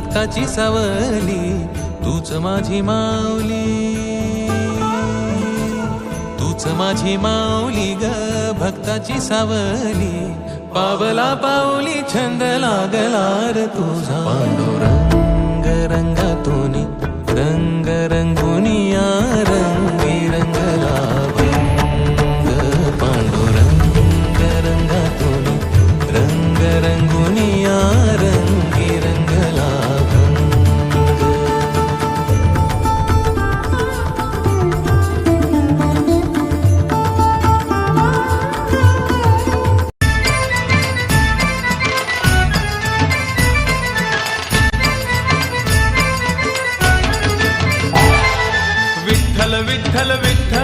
हक्काची सावली तूच माझी माऊली. तूच माझी माऊली ग भक्ताची सावली. पावला पावली छंद लागला र तुझा. पांडुरंग रंगातून रंग रंगुनिया रंग விட்டல விட்டல